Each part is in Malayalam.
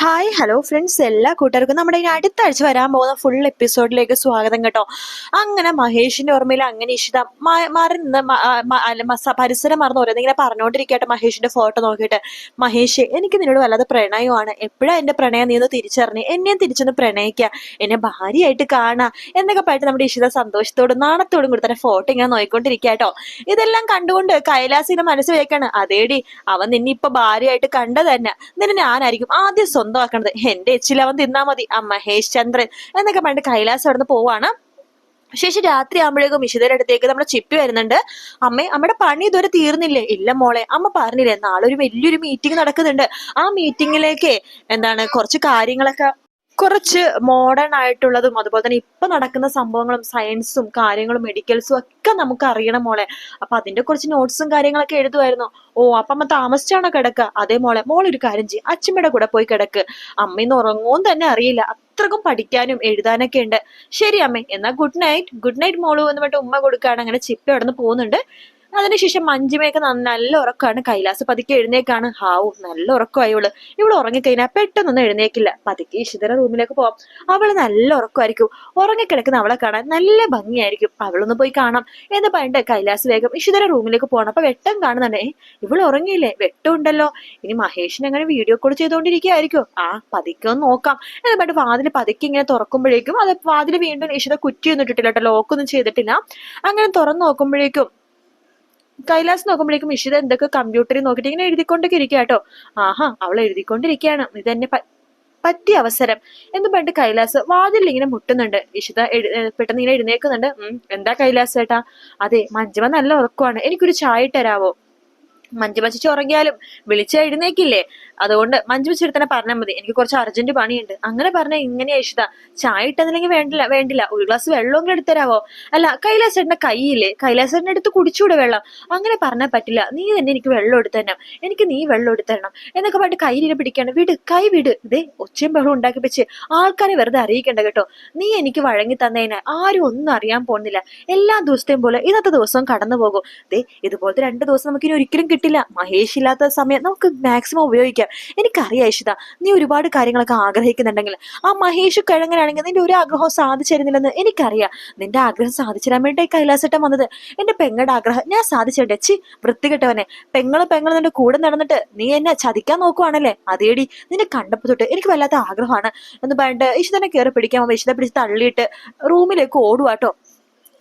ഹായ് ഹലോ ഫ്രണ്ട്സ് എല്ലാ കൂട്ടുകാർക്കും നമ്മുടെ ഇനി അടുത്ത ആഴ്ച വരാൻ പോകുന്ന ഫുൾ എപ്പിസോഡിലേക്ക് സ്വാഗതം കേട്ടോ. അങ്ങനെ മഹേഷിന്റെ ഓർമ്മയിൽ അങ്ങനെ ഇഷിത മറന്ന് പരിസരം മറന്ന് ഇങ്ങനെ പറഞ്ഞുകൊണ്ടിരിക്കട്ടെ മഹേഷിന്റെ ഫോട്ടോ നോക്കിയിട്ട്. മഹേഷ് എനിക്ക് നിന്നോട് വല്ലാതെ പ്രണയമാണ് എപ്പോഴാണ് എന്റെ പ്രണയം നീ ഒന്ന് തിരിച്ചറിഞ്ഞ്? എന്നെയും തിരിച്ചൊന്ന് പ്രണയിക്കുക എന്നെ ഭാര്യയായിട്ട് കാണാ. എന്നൊക്കെ പറഞ്ഞിട്ട് നമ്മുടെ ഇഷിത സന്തോഷത്തോടും നാണത്തോടും കൂടി തന്നെ ഫോട്ടോ ഇങ്ങനെ നോക്കിക്കൊണ്ടിരിക്കുക കേട്ടോ. ഇതെല്ലാം കണ്ടുകൊണ്ട് കൈലാസിന്റെ മനസ്സ് വയ്ക്കാണ് അതേടി അവൻ നിന്നെ ഇപ്പൊ ഭാര്യയായിട്ട് കണ്ടത് തന്നെ നിന്നെ ഞാനായിരിക്കും ആദ്യം സ്വന്തമാക്കണത്. എന്റെ എച്ചിൽ അവൻ തിന്നാ മതി. ആ മഹേഷ് ചന്ദ്രൻ എന്നൊക്കെ പണ്ട് കൈലാസം അവിടെ നിന്ന് പോവാണ് ശേഷം രാത്രി ആകുമ്പോഴേക്കും വിശുദ്ധരുടെ അടുത്തേക്ക് നമ്മുടെ ചിപ്പി വരുന്നുണ്ട്. അമ്മേ അമ്മയുടെ പണി ഇതുവരെ തീർന്നില്ലേ? ഇല്ല മോളെ അമ്മ പറഞ്ഞില്ലേ നാളെ ഒരു വലിയൊരു മീറ്റിംഗ് നടക്കുന്നുണ്ട്. ആ മീറ്റിംഗിലേക്ക് എന്താണ് കുറച്ച് കാര്യങ്ങളൊക്കെ കുറച്ച് മോഡേൺ ആയിട്ടുള്ളതും അതുപോലെ തന്നെ ഇപ്പൊ നടക്കുന്ന സംഭവങ്ങളും സയൻസും കാര്യങ്ങളും മെഡിക്കൽസും ഒക്കെ നമുക്ക് അറിയണം മോളെ. അപ്പൊ അതിന്റെ കുറച്ച് നോട്ട്സും കാര്യങ്ങളൊക്കെ എഴുതുമായിരുന്നു ഓ അപ്പൊ അമ്മ താമസിച്ചാണോ കിടക്കുക അതേ മോളെ മോൾ ഒരു കാര്യം ചെയ്യും. അച്ഛമ്മയുടെ കൂടെ പോയി കിടക്ക്. അമ്മയിന്ന് ഉറങ്ങുമെന്ന് തന്നെ അറിയില്ല. അത്രക്കും പഠിക്കാനും എഴുതാനൊക്കെ ഉണ്ട്. ശരി അമ്മേ എന്നാ ഗുഡ് നൈറ്റ് ഗുഡ് നൈറ്റ് മോളു എന്ന് പറഞ്ഞിട്ട് ഉമ്മ കൊടുക്കുകയാണ്. അങ്ങനെ ചിപ്പ് അവിടെ നിന്ന് പോകുന്നുണ്ട്. അതിനുശേഷം മഞ്ജുമയൊക്കെ നല്ല ഉറക്കമാണ് കൈലാസ്. പതുക്കെ എഴുന്നേക്കാണ്. ഹാവു നല്ല ഉറക്കമായി ഇവൾ ഇവൾ ഉറങ്ങിക്കഴിഞ്ഞാൽ പെട്ടെന്നൊന്നും എഴുന്നേക്കില്ല. പതുക്കെ ഇഷിതര റൂമിലേക്ക് പോവാം. അവൾ നല്ല ഉറക്കമായിരിക്കും. ഉറങ്ങിക്കിടക്കുന്ന അവളെ കാണാൻ നല്ല ഭംഗിയായിരിക്കും. അവളൊന്ന് പോയി കാണാം എന്ന് പറഞ്ഞിട്ട് കൈലാസ് വേഗം ഇഷിതര റൂമിലേക്ക് പോകണം അപ്പൊ വെട്ടം കാണുന്നുണ്ടേ. ഇവൾ ഉറങ്ങിയില്ലേ? വെട്ടമുണ്ടല്ലോ ഇനി മഹേഷിന് അങ്ങനെ വീഡിയോ കോൾ ചെയ്തുകൊണ്ടിരിക്കുകയായിരിക്കും. ആ പതുക്കെ ഒന്ന് നോക്കാം എന്ന് പറഞ്ഞിട്ട് വാതിൽ പതുക്കെ ഇങ്ങനെ തുറക്കുമ്പോഴേക്കും അത് വാതിൽ വീണ്ടും ഇഷിത കുറ്റിയൊന്നും ഇട്ടിട്ടില്ല കേട്ടോ. ലോക്കൊന്നും ചെയ്തിട്ടില്ല. അങ്ങനെ തുറന്നു നോക്കുമ്പോഴേക്കും കൈലാസ് നോക്കുമ്പോഴേക്കും ഇഷിത എന്തൊക്കെ കമ്പ്യൂട്ടറിൽ നോക്കിയിട്ട് ഇങ്ങനെ എഴുതിക്കൊണ്ടൊക്കെ ഇരിക്കുക കേട്ടോ. ആഹാ അവൾ എഴുതിക്കൊണ്ടിരിക്കുകയാണ്. ഇതെന്നെ തന്നെ പറ്റിയ അവസരം എന്ന് പറഞ്ഞിട്ട് കൈലാസ് വാതിൽ ഇങ്ങനെ മുട്ടുന്നുണ്ട്. ഇഷിത പെട്ടെന്ന് ഇങ്ങനെ എഴുന്നേക്കുന്നുണ്ട് എന്താ കൈലാസ് ചേട്ടാ അതെ മഞ്ജുമ നല്ല ഉറക്കമാണ് എനിക്കൊരു ചായ ഇട്ടരാവോ മഞ്ജു ഉറങ്ങിയാലും വിളിച്ച എഴുന്നേക്കില്ലേ? അതുകൊണ്ട് മഞ്ജു മച്ചിട്ട് തന്നെ പറഞ്ഞാൽ മതി. എനിക്ക് കുറച്ച് അർജന്റ് പണിയുണ്ട്. അങ്ങനെ പറഞ്ഞ ഇങ്ങനെ ഇഷ്ട ചായ ഇട്ടതില്ലെങ്കിൽ വേണ്ടില്ല വേണ്ടില്ല. ഒരു ഗ്ലാസ് വെള്ളമെങ്കിലും എടുത്തരാവോ അല്ല കൈലാസേട്ടന്റെ കൈയില്ലേ കൈലാസേട്ടന്റെ അടുത്ത് കുടിച്ചൂടെ വെള്ളം? അങ്ങനെ പറഞ്ഞാൽ പറ്റില്ല. നീ തന്നെ എനിക്ക് വെള്ളം എടുത്തരണം എനിക്ക് നീ വെള്ളം എടുത്തരണം എന്നൊക്കെ പറഞ്ഞിട്ട് കയ്യിലിനെ പിടിക്കാണ് വിട് കൈ വിട്. ഇതേ ഒച്ചയും ബഹളം ഉണ്ടാക്കി വെച്ച് ആൾക്കാരെ വെറുതെ അറിയിക്കണ്ട കേട്ടോ. നീ എനിക്ക് വഴങ്ങി തന്നതിന് ആരും ഒന്നും അറിയാൻ പോകുന്നില്ല. എല്ലാ ദിവസത്തെയും പോലെ ഇന്നത്തെ ദിവസവും കടന്നു പോകും ദേ ഇതുപോലത്തെ രണ്ട് ദിവസം നമുക്ക് ഇനി ഒരിക്കലും കിട്ടില്ല മഹേഷ് ഇല്ലാത്ത സമയം നമുക്ക് മാക്സിമം ഉപയോഗിക്കാം. എനിക്കറിയാം ഇഷിത നീ ഒരുപാട് കാര്യങ്ങളൊക്കെ ആഗ്രഹിക്കുന്നുണ്ടെങ്കിൽ. ആ മഹേഷ് കിഴങ്ങനാണെങ്കിൽ നിന്റെ ഒരു ആഗ്രഹവും സാധിച്ചിരുന്നില്ലെന്ന് എനിക്കറിയാം. നിന്റെ ആഗ്രഹം സാധിച്ചിടാൻ വേണ്ടി കൈലാസട്ടം വന്നത്. എന്റെ പെങ്ങളുടെ ആഗ്രഹം ഞാൻ സാധിച്ചിട്ട്. ചി വൃത്തികെട്ടവനെ. പെങ്ങളും പെങ്ങളും നിന്റെ കൂടെ നടന്നിട്ട് നീ എന്നെ ചതിക്കാൻ നോക്കുവാണല്ലേ? അതേടി നിന്നെ കണ്ടപ്പോ തൊട്ട് എനിക്ക് വല്ലാത്ത ആഗ്രഹമാണ്. എന്ന് പറഞ്ഞിട്ട് ഇഷിതനെ കയറി പിടിക്കാൻ ഇഷിത പിടിച്ച് തള്ളിയിട്ട് റൂമിലേക്ക് ഓടുവാട്ടോ.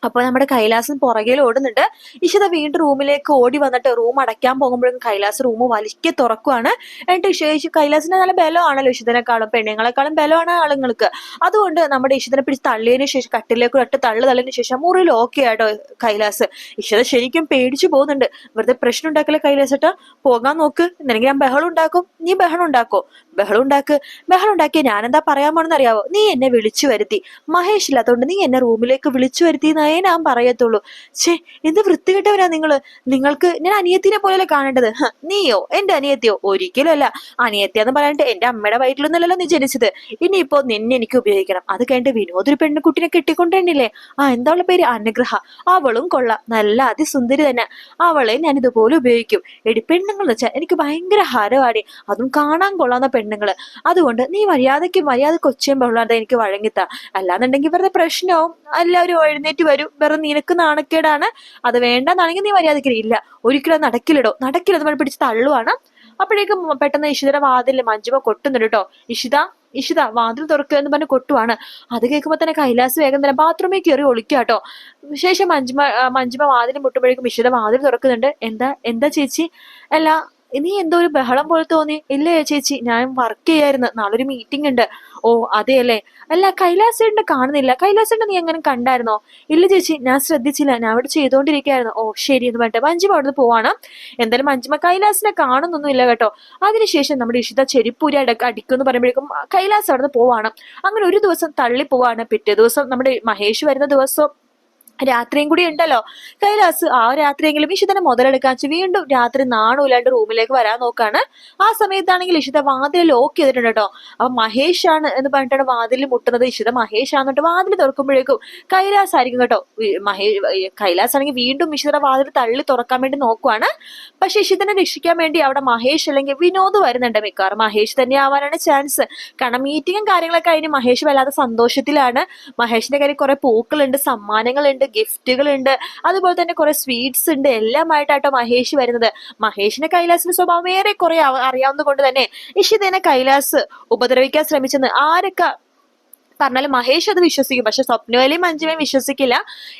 അപ്പൊ നമ്മുടെ കൈലാസം പുറകിൽ ഓടുന്നുണ്ട്. ഇഷിത വീണ്ടും റൂമിലേക്ക് ഓടി വന്നിട്ട് റൂം അടയ്ക്കാൻ പോകുമ്പോഴേക്കും കൈലാസ് റൂം വലിക്കെ തുറക്കുവാണ്. എന്നിട്ട് ഇഷ കൈലാസിന് നല്ല ബലമാണല്ലോ ഇഷിതനെക്കാളും പെണ്ണുങ്ങളെക്കാളും ബലമാണ് ആളുങ്ങൾക്ക് അതുകൊണ്ട് നമ്മുടെ ഇഷിതനെ പിടിച്ച് തള്ളിയതിനു ശേഷം കട്ടിലേക്ക് ഒട്ട് തള്ളു തള്ളിയതിനു ശേഷം മുറിയിൽ ഓക്കെ ആട്ടോ കൈലാസ്. ഇഷിത ശരിക്കും പേടിച്ചു പോകുന്നുണ്ട്. വെറുതെ പ്രശ്നം ഉണ്ടാക്കല കൈലാസട്ടാ പോകാൻ നോക്ക്. നിനക്ക് ഞാൻ ബഹളം ഉണ്ടാക്കും. നീ ബഹളം ഉണ്ടാക്കോ? ബഹളം ഉണ്ടാക്ക്. ബഹളം ഉണ്ടാക്കിയ ഞാനെന്താ പറയാൻ പോണെന്ന് അറിയാവോ? നീ എന്നെ വിളിച്ചു വരുത്തി. മഹേഷ് ഇല്ലാത്തതുകൊണ്ട് നീ എന്നെ റൂമിലേക്ക് വിളിച്ചു വരുത്തി ഞാൻ പറയത്തുള്ളൂ. ഛേ എന്ത് വൃത്തികെട്ടവരാ നിങ്ങൾ? നിങ്ങൾക്ക് ഞാൻ അനിയത്തിനെ പോലെ കാണേണ്ടത്? നീയോ? എന്റെ അനിയത്തിയോ? ഒരിക്കലും അല്ല അനിയത്തിയെന്ന് പറയാനിട്ട് എന്റെ അമ്മയുടെ വയറ്റിലൊന്നല്ലല്ലോ നീ ജനിച്ചത്. ഇനിയിപ്പോ നിന്നെ എനിക്ക് ഉപയോഗിക്കണം. അത് കഴിഞ്ഞിട്ട് വിനോദ് ഒരു പെണ്ണുകുട്ടിനെ കെട്ടിക്കൊണ്ടില്ലേ ആ എന്താ പേര്? അനുഗ്രഹ. അവളും കൊള്ള. നല്ല അതിസുന്ദരി തന്നെ. അവളെ ഞാൻ ഇതുപോലെ ഉപയോഗിക്കും. എടി പെണ്ണുങ്ങൾ വെച്ചാൽ എനിക്ക് ഭയങ്കര ഹരവാടി. അതും കാണാൻ കൊള്ളാവുന്ന പെണ്ണുങ്ങൾ. അതുകൊണ്ട് നീ മര്യാദയ്ക്ക് മര്യാദ കൊച്ചേം ബഹളാതെ എനിക്ക് വഴങ്ങിത്ത. അല്ലാന്നുണ്ടെങ്കിൽ വെറുതെ പ്രശ്നവും എല്ലാവരും എഴുന്നേറ്റ് വരും. വെറുതെ നിനക്ക് നാണക്കേടാണ്. അത് വേണ്ടെന്നാണെങ്കിൽ നീ മര്യാദയ്ക്ക് ഇല്ല ഒരിക്കലും നടക്കില്ലടോ. നടക്കില്ല നമ്മൾ പിടിച്ച് തള്ളുവാണ്. അപ്പോഴേക്കും പെട്ടെന്ന് ഇഷിതയുടെ വാതിലിൽ മഞ്ജുമ കൊട്ടുന്നുണ്ട് കേട്ടോ. ഇഷിത ഇഷിത വാതിൽ തുറക്കുക എന്ന് പറഞ്ഞ് കൊട്ടുവാണ്. അത് കേൾക്കുമ്പോ തന്നെ കൈലാസ് വേഗം തന്നെ ബാത്റൂമിൽ കയറി ഒളിക്കുക കേട്ടോ. ശേഷം മഞ്ജുമ മഞ്ജുമ വാതിൽ മുട്ടുമ്പോഴേക്കും ഇഷിത വാതിൽ തുറക്കുന്നുണ്ട്. എന്താ എന്താ ചേച്ചി? അല്ല നീ എന്തോ ഒരു ബഹളം പോലെ തോന്നി. ഇല്ലേ ചേച്ചി ഞാൻ വർക്ക് ചെയ്യായിരുന്നു. നാളെ ഒരു മീറ്റിംഗ് ഉണ്ട്. ഓ അതെ അല്ലേ അല്ല കൈലാസേട്ടനെ കാണുന്നില്ല. കൈലാസേട്ടനെ നീ എങ്ങനെ കണ്ടായിരുന്നോ? ഇല്ല ചേച്ചി ഞാൻ ശ്രദ്ധിച്ചില്ല. ഞാൻ അവിടെ ചെയ്തുകൊണ്ടിരിക്കുകയായിരുന്നു. ഓ ശരി എന്ന് പറഞ്ഞിട്ട് മഞ്ജുമ അവിടുന്ന് പോവാണ്. എന്തായാലും മഞ്ജിമ കൈലാസിനെ കാണുന്നൊന്നും ഇല്ല കേട്ടോ. അതിനുശേഷം നമ്മുടെ ഇഷിത ചെരിപ്പൂരി അടക്ക അടിക്കുമെന്ന് പറയുമ്പോഴേക്കും കൈലാസ് അവിടുന്ന് പോവാണ്. അങ്ങനെ ഒരു ദിവസം തള്ളി പോവാണ് പിറ്റേ ദിവസം നമ്മുടെ മഹേഷ് വരുന്ന ദിവസം രാത്രിയും കൂടി ഉണ്ടല്ലോ. കൈലാസ് ആ രാത്രിയെങ്കിലും ഇഷിതനെ മുതലെടുക്കാൻ വീണ്ടും രാത്രി നാണമില്ലാണ്ട് റൂമിലേക്ക് വരാൻ നോക്കാണ്. ആ സമയത്താണെങ്കിൽ ഇഷിത വാതിൽ ലോക്ക് ചെയ്തിട്ടുണ്ട് കേട്ടോ. അപ്പൊ മഹേഷ് ആണ് എന്ന് പറഞ്ഞിട്ടാണ് വാതിൽ മുട്ടുന്നത്. ഇഷിത മഹേഷ് ആണെന്നിട്ട് വാതിൽ തുറക്കുമ്പോഴേക്കും കൈലാസ് ആയിരിക്കും കേട്ടോ. മഹേഷ് കൈലാസ് ആണെങ്കിൽ വീണ്ടും ഇഷിതയുടെ വാതിൽ തള്ളി തുറക്കാൻ വേണ്ടി നോക്കുവാണ്. പക്ഷെ ഇഷിതനെ രക്ഷിക്കാൻ വേണ്ടി അവിടെ മഹേഷ് അല്ലെങ്കിൽ വിനോദ് വരുന്നുണ്ട് മിക്കവാറും. മഹേഷ് തന്നെ ആവാനാണ് ചാൻസ്. കാരണം മീറ്റിങ്ങും കാര്യങ്ങളൊക്കെ കഴിഞ്ഞ് മഹേഷ് വല്ലാതെ സന്തോഷത്തിലാണ്. മഹേഷിന്റെ കയ്യിൽ കുറെ പൂക്കളുണ്ട് സമ്മാനങ്ങളുണ്ട് ഗിഫ്റ്റുകളുണ്ട്. അതുപോലെ തന്നെ കുറെ സ്വീറ്റ്സ് ഉണ്ട്. എല്ലാമായിട്ടാട്ടോ മഹേഷ് വരുന്നത്. മഹേഷിന് കൈലാസിന്റെ സ്വഭാവം ഏറെ കുറെ അറിയാവുന്നത് കൊണ്ട് തന്നെ ഇഷിതേനെ കൈലാസ് ഉപദ്രവിക്കാൻ ശ്രമിച്ചെന്ന് ആരൊക്കെ പറഞ്ഞാലും മഹേഷ് അത് വിശ്വസിക്കും. പക്ഷെ സ്വപ്നവലി മഞ്ജുമയും വിശ്വസിക്കില്ല.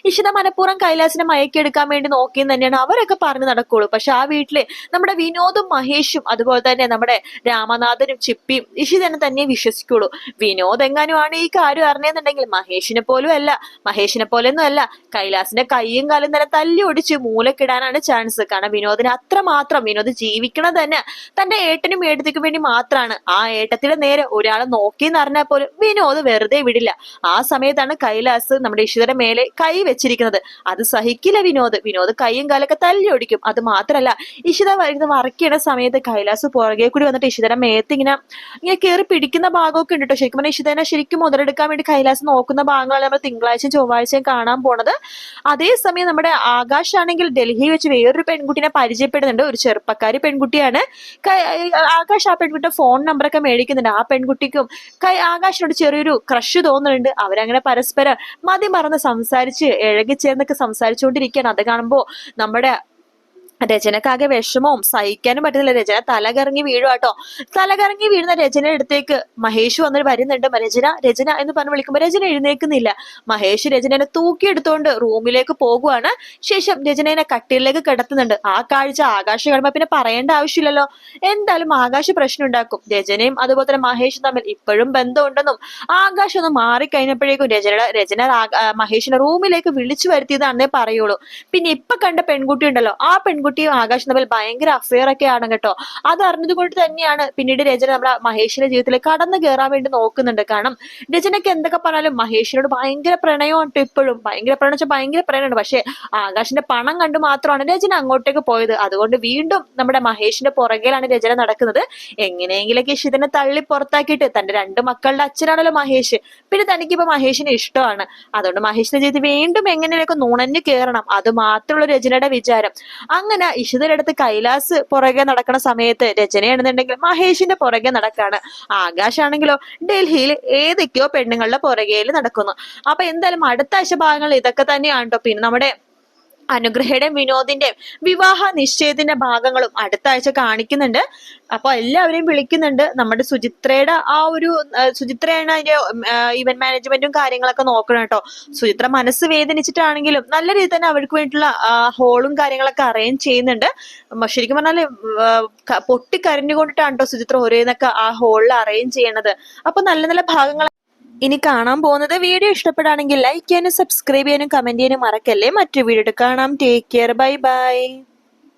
ഇഷിത മനഃപൂർവം കൈലാസിനെ മയക്കെടുക്കാൻ വേണ്ടി നോക്കിയെന്ന് തന്നെയാണ് അവരൊക്കെ പറഞ്ഞു നടക്കുള്ളൂ. പക്ഷെ ആ വീട്ടിൽ നമ്മുടെ വിനോദും മഹേഷും അതുപോലെ തന്നെ നമ്മുടെ രാമനാഥനും ചിപ്പിയും ഇഷിതനെ തന്നെ വിശ്വസിക്കുള്ളൂ. വിനോദ് എങ്ങാനുമാണ് ഈ കാര്യം അറിഞ്ഞെന്നുണ്ടെങ്കിൽ മഹേഷിനെ പോലും അല്ല മഹേഷിനെ പോലെയൊന്നും അല്ല. കൈലാസിന്റെ കൈയും കാലും തന്നെ തല്ലി ഒടിച്ച് മൂലക്കിടാനാണ് ചാൻസ്. കാരണം വിനോദിന് അത്രമാത്രം വിനോദ് ജീവിക്കണത് തന്നെ തന്റെ ഏട്ടനും ഏട്ടത്തിക്കും വേണ്ടി മാത്രമാണ് ആ ഏട്ടത്തിന്റെ നേരെ ഒരാളെ നോക്കിയെന്ന് അറിഞ്ഞാൽ പോലും വിനോദ് വെറുതെ വിടില്ല. ആ സമയത്താണ് കൈലാസ് നമ്മുടെ ഇഷിതയുടെ മേലെ കൈ വെച്ചിരിക്കുന്നത്. അത് സഹിക്കില്ല വിനോദ്. വിനോദ് കൈയും കാലൊക്കെ തല്ലി ഒടിക്കും അത് മാത്രല്ല ഇഷിത വരുന്ന വറക്കിയുടെ സമയത്ത് കൈലാസ് പുറകെ കൂടി വന്നിട്ട് ഇഷിതയുടെ മേത്ത് ഇങ്ങനെ ഇങ്ങനെ കയറി പിടിക്കുന്ന ഭാഗമൊക്കെ ഉണ്ട് കേട്ടോ ശരിക്കും പറഞ്ഞാൽ ഇഷിതനെ ശരിക്കും മുതലെടുക്കാൻ വേണ്ടി കൈലാസ് നോക്കുന്ന ഭാഗങ്ങളാണ് നമ്മൾ തിങ്കളാഴ്ചയും ചൊവ്വാഴ്ചയും കാണാൻ പോണത്. അതേസമയം നമ്മുടെ ആകാശ് ആണെങ്കിൽ ഡൽഹി വെച്ച് വേറൊരു പെൺകുട്ടിനെ പരിചയപ്പെടുന്നുണ്ട്. ഒരു ചെറുപ്പക്കാരി പെൺകുട്ടിയാണ്. ആകാശ് ആ പെൺകുട്ടിയുടെ ഫോൺ നമ്പറൊക്കെ മേടിക്കുന്നുണ്ട്. ആ പെൺകുട്ടിക്കും ആകാശിനോട് ചെറിയൊരു ക്രഷ് തോന്നുന്നുണ്ട്. അവരങ്ങനെ പരസ്പരം മതി മറന്ന് സംസാരിച്ച് ഇഴകിച്ചേർന്നൊക്കെ സംസാരിച്ചുകൊണ്ടിരിക്കുകയാണ്. അത് കാണുമ്പോൾ നമ്മുടെ രചനക്കാകെ വിഷമവും സഹിക്കാനും പറ്റുന്നില്ല. രചന തലകറങ്ങി വീഴുവാട്ടോ തലകറങ്ങി വീഴുന്ന രചന അടുത്തേക്ക് മഹേഷ് വന്നിട്ട് വരുന്നുണ്ട്. രചന രചന എന്ന് പറഞ്ഞ് വിളിക്കുമ്പോൾ രചന എഴുന്നേക്കുന്നില്ല മഹേഷ് രചനനെ തൂക്കിയെടുത്തോണ്ട് റൂമിലേക്ക് പോകുവാണ്. ശേഷം രചനനെ കട്ടിലേക്ക് കിടത്തുന്നുണ്ട്. ആ കാഴ്ച ആകാശ കടമ. പിന്നെ പറയേണ്ട ആവശ്യമില്ലല്ലോ. എന്തായാലും ആകാശ പ്രശ്നം ഉണ്ടാക്കും. രചനയും അതുപോലെ തന്നെ മഹേഷും തമ്മിൽ ഇപ്പോഴും ബന്ധമുണ്ടെന്നും ആകാശം ഒന്ന് മാറിക്കഴിഞ്ഞപ്പോഴേക്കും രചന രചന മഹേഷിനെ റൂമിലേക്ക് വിളിച്ചു വരുത്തിയതാണെന്നേ പറയുള്ളൂ. പിന്നെ ഇപ്പൊ കണ്ട പെൺകുട്ടി ഉണ്ടല്ലോ. ആ പെൺകുട്ടിയും ആകാശം തമ്മിൽ ഭയങ്കര അഫെയർ ഒക്കെ ആണ് കേട്ടോ. അത് അറിഞ്ഞതുകൊണ്ട് തന്നെയാണ് പിന്നീട് രചന നമ്മുടെ മഹേഷിന്റെ ജീവിതത്തിൽ കടന്നു കയറാൻ വേണ്ടി നോക്കുന്നുണ്ട്. കാരണം രചനയ്ക്ക് എന്തൊക്കെ പറഞ്ഞാലും മഹേഷിനോട് ഭയങ്കര പ്രണയമാണ് ഇപ്പോഴും. ഭയങ്കര പ്രണയം വെച്ചാൽ ഭയങ്കര പ്രണയമാണ് പക്ഷെ ആകാശിന്റെ പണം കണ്ടു മാത്രമാണ് രചന അങ്ങോട്ടേക്ക് പോയത്. അതുകൊണ്ട് വീണ്ടും നമ്മുടെ മഹേഷിന്റെ പുറകിലാണ് രചന നടക്കുന്നത്. എങ്ങനെയെങ്കിലൊക്കെ ഇഷിതനെ തള്ളി പുറത്താക്കിയിട്ട് തന്റെ രണ്ട് മക്കളുടെ അച്ഛനാണല്ലോ മഹേഷ്. പിന്നെ തനിക്ക് തനിക്കിപ്പോ മഹേഷിനെ ഇഷ്ടമാണ്. അതുകൊണ്ട് മഹേഷിന്റെ ജീവിതത്തിൽ വീണ്ടും എങ്ങനെയൊക്കെ നുണഞ്ഞു കയറണം അത് മാത്രമുള്ള രചനയുടെ വിചാരം. അങ്ങനെ ഇഷിതയുടെ അടുത്ത് കൈലാസ് പുറകെ നടക്കുന്ന സമയത്ത് രചനയാണെന്നുണ്ടെങ്കിൽ മഹേഷിന്റെ പുറകെ നടക്കാണ്. ആകാശാണെങ്കിലോ ഡൽഹിയിൽ ഏതൊക്കെയോ പെണ്ണുങ്ങളുടെ പുറകെയിൽ നടക്കുന്നു. അപ്പൊ എന്തായാലും അടുത്ത ആഴ്ച ഭാഗങ്ങൾ ഇതൊക്കെ തന്നെയാണ് കേട്ടോ പിന്നെ നമ്മുടെ അനുഗ്രഹയുടെയും വിനോദിന്റെയും വിവാഹ നിശ്ചയത്തിന്റെ ഭാഗങ്ങളും അടുത്ത ആഴ്ച കാണിക്കുന്നുണ്ട്. അപ്പൊ എല്ലാവരെയും വിളിക്കുന്നുണ്ട്. നമ്മുടെ സുചിത്രയുടെ ആ ഒരു സുചിത്രയാണ് അതിന്റെ ഇവന്റ് മാനേജ്മെന്റും കാര്യങ്ങളൊക്കെ നോക്കണം കേട്ടോ. സുചിത്ര മനസ്സ് വേദനിച്ചിട്ടാണെങ്കിലും നല്ല രീതിയിൽ തന്നെ അവർക്ക് വേണ്ടിയിട്ടുള്ള ഹോളും കാര്യങ്ങളൊക്കെ അറേഞ്ച് ചെയ്യുന്നുണ്ട്. ശരിക്കും പറഞ്ഞാൽ പൊട്ടിക്കരഞ്ഞുകൊണ്ടിട്ടാണ് കേട്ടോ സുചിത്ര ഒരേന്നൊക്കെ ആ ഹോളിൽ അറേഞ്ച് ചെയ്യണത്. അപ്പൊ നല്ല നല്ല ഭാഗങ്ങൾ ഇനി കാണാൻ പോകുന്നത് വീഡിയോ ഇഷ്ടപ്പെടുകയാണെങ്കിൽ ലൈക്ക് ചെയ്യാനും സബ്സ്ക്രൈബ് ചെയ്യാനും കമന്റ് ചെയ്യാനും മറക്കല്ലേ. മറ്റു വീഡിയോ കാണാം. Take care bye bye